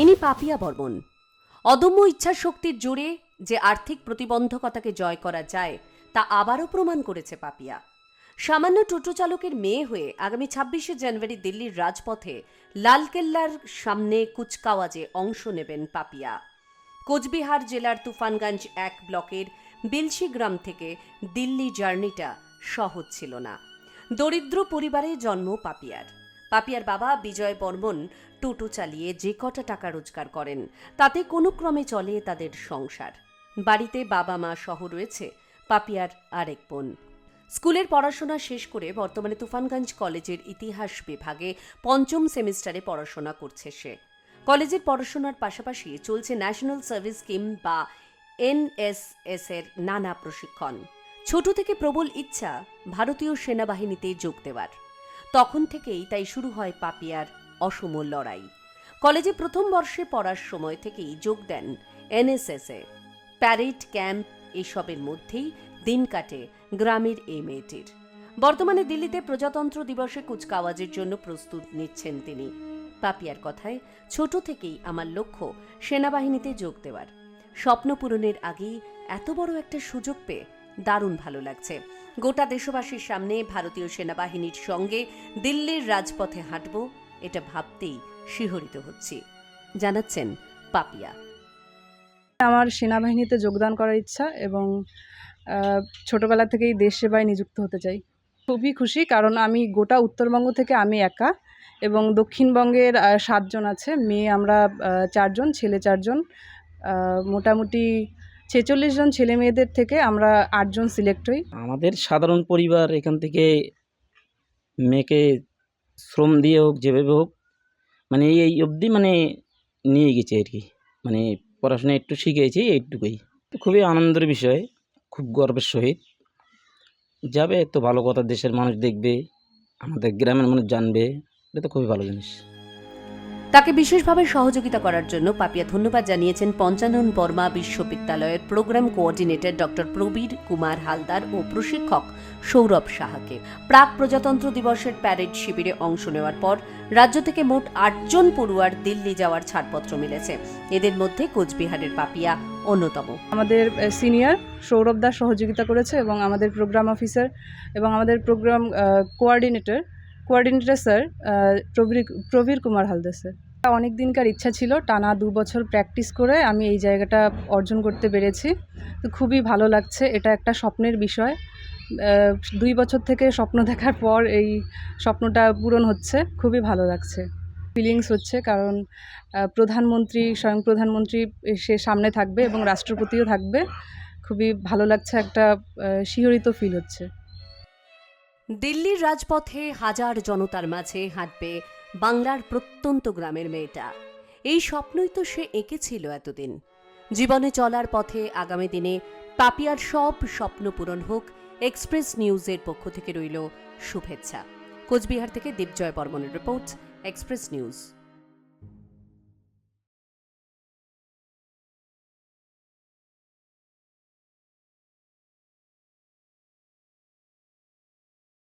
ইনি পাপিয়া বর্মন। অদম্য ইচ্ছাশক্তির জোরে যে আর্থিক প্রতিবন্ধকতাকে জয় করা যায়, তা আবারও প্রমাণ করেছে পাপিয়া। সামান্য টোটো চালকের মেয়ে হয়ে আগামী ছাব্বিশে জানুয়ারি দিল্লির রাজপথে লালকেল্লার সামনে কুচকাওয়াজে অংশ নেবেন পাপিয়া। কোচবিহার জেলার তুফানগঞ্জ এক ব্লকের বিলসি গ্রাম থেকে দিল্লি জার্নিটা সহজ ছিল না। দরিদ্র পরিবারে জন্ম পাপিয়ার। পাপিয়ার বাবা বিজয় বর্মন টোটো চালিয়ে যে কটা টাকা রোজগার করেন, তাতে কোনো ক্রমে চলে তাদের সংসার। বাড়িতে বাবা, মা সহ রয়েছে পাপিয়ার আরেক বোন। স্কুলের পড়াশোনা শেষ করে বর্তমানে তুফানগঞ্জ কলেজের ইতিহাস বিভাগে পঞ্চম সেমিস্টারে পড়াশোনা করছে সে। কলেজের পড়াশোনার পাশাপাশি চলছে ন্যাশনাল সার্ভিস স্কিম বা এনএসএস এর নানা প্রশিক্ষণ। ছোট থেকে প্রবল ইচ্ছা ভারতীয় সেনাবাহিনীতে যোগ দেওয়ার। তখন থেকেই তাই শুরু হয় পাপিয়ার অসম লড়াই। কলেজে প্রথম বর্ষে পড়ার সময় থেকেই যোগ দেন এনএসএসে প্যারেড, ক্যাম্প এসবের মধ্যেই দিন কাটে গ্রামের এই মেয়েটির। বর্তমানে দিল্লিতে প্রজাতন্ত্র দিবসে কুচকাওয়াজের জন্য প্রস্তুত নিচ্ছেন তিনি। পাপিয়ার কথায়, ছোট থেকেই আমার লক্ষ্য সেনাবাহিনীতে যোগ দেওয়ার। স্বপ্ন পূরণের আগেই এত বড় একটা সুযোগ পেয়ে দারুণ ভালো লাগছে। গোটা দেশবাসীর সামনে ভারতীয় সেনাবাহিনীর সঙ্গে দিল্লির রাজপথে হাঁটব, এটা ভাবতেই শিহরিত হচ্ছি। জানাচ্ছেন পাপিয়া। আমার সেনাবাহিনীতে যোগদান করার ইচ্ছা এবং ছোটবেলা থেকেই দেশ সেবায় নিযুক্ত হতে চাই। খুবই খুশি কারণ আমি গোটা উত্তরবঙ্গ থেকে আমি একা এবং দক্ষিণবঙ্গের সাতজন আছে, মেয়ে আমরা চারজন, ছেলে চারজন মোটামুটি ছেচল্লিশ জন ছেলে মেয়েদের থেকে আমরা আটজন সিলেক্ট হই। আমাদের সাধারণ পরিবার এখান থেকে মেয়েকে শ্রম দিয়ে হোক, যেভাবে হোক মানে এই অবধি মানে নিয়ে গেছে আর কি। মানে পড়াশোনা একটু শিখেছি, এইটুকুই। তো খুবই আনন্দের বিষয়, খুব গর্বের সহিত। যাবে, তো ভালো কথা, দেশের মানুষ দেখবে, আমাদের গ্রামের মানুষ জানবে, এটা তো খুবই ভালো জিনিস। তাকে বিশেষভাবে সহযোগিতা করার জন্য পাপিয়া ধন্যবাদ জানিয়েছেন পঞ্চানন বর্মা বিশ্ববিদ্যালয়ের program coordinator doctor Prabir Kumar Haldar ও প্রশিক্ষক সৌরভ সাহাকে। প্রাক প্রজাতন্ত্র দিবসের প্যারেড শিবিরে অংশ নেওয়ার পর রাজ্য থেকে মোট আটজন পড়ুয়ার দিল্লি যাওয়ার ছাড়পত্র মিলেছে। এদের মধ্যে কোচবিহারের পাপিয়া অন্যতম। আমাদের সিনিয়র সৌরভ দাস সহযোগিতা করেছে এবং আমাদের প্রোগ্রাম অফিসার এবং আমাদের programme coordinator coordinator sir Prabir Prabir Kumar Haldar sir. অনেক দিনকার ইচ্ছা ছিল, টানা দু বছর প্র্যাকটিস করে আমি এই জায়গাটা অর্জন করতে পেরেছি। তো খুবই ভালো লাগছে, এটা একটা স্বপ্নের বিষয়। দুই বছর থেকে স্বপ্ন দেখার পর এই স্বপ্নটা পূরণ হচ্ছে, খুবই ভালো লাগছে। ফিলিংস হচ্ছে, কারণ প্রধানমন্ত্রী, স্বয়ং প্রধানমন্ত্রী সে সামনে থাকবে এবং রাষ্ট্রপতিও থাকবে। খুবই ভালো লাগছে, একটা শিহরিত ফিল হচ্ছে। দিল্লির রাজপথে হাজার জনতার মাঝে হাঁটবে বাংলার প্রত্যন্ত গ্রামের মেয়েটা। এই স্বপ্নই তো সে এঁকেছিল এতদিন। জীবনে চলার পথে আগামী দিনে পাপিয়ার সব স্বপ্ন পূরণ হোক, এক্সপ্রেস নিউজের পক্ষ থেকে রইল শুভেচ্ছা। কোচবিহার থেকে দীপজয় বর্মনের রিপোর্ট, এক্সপ্রেস নিউজ।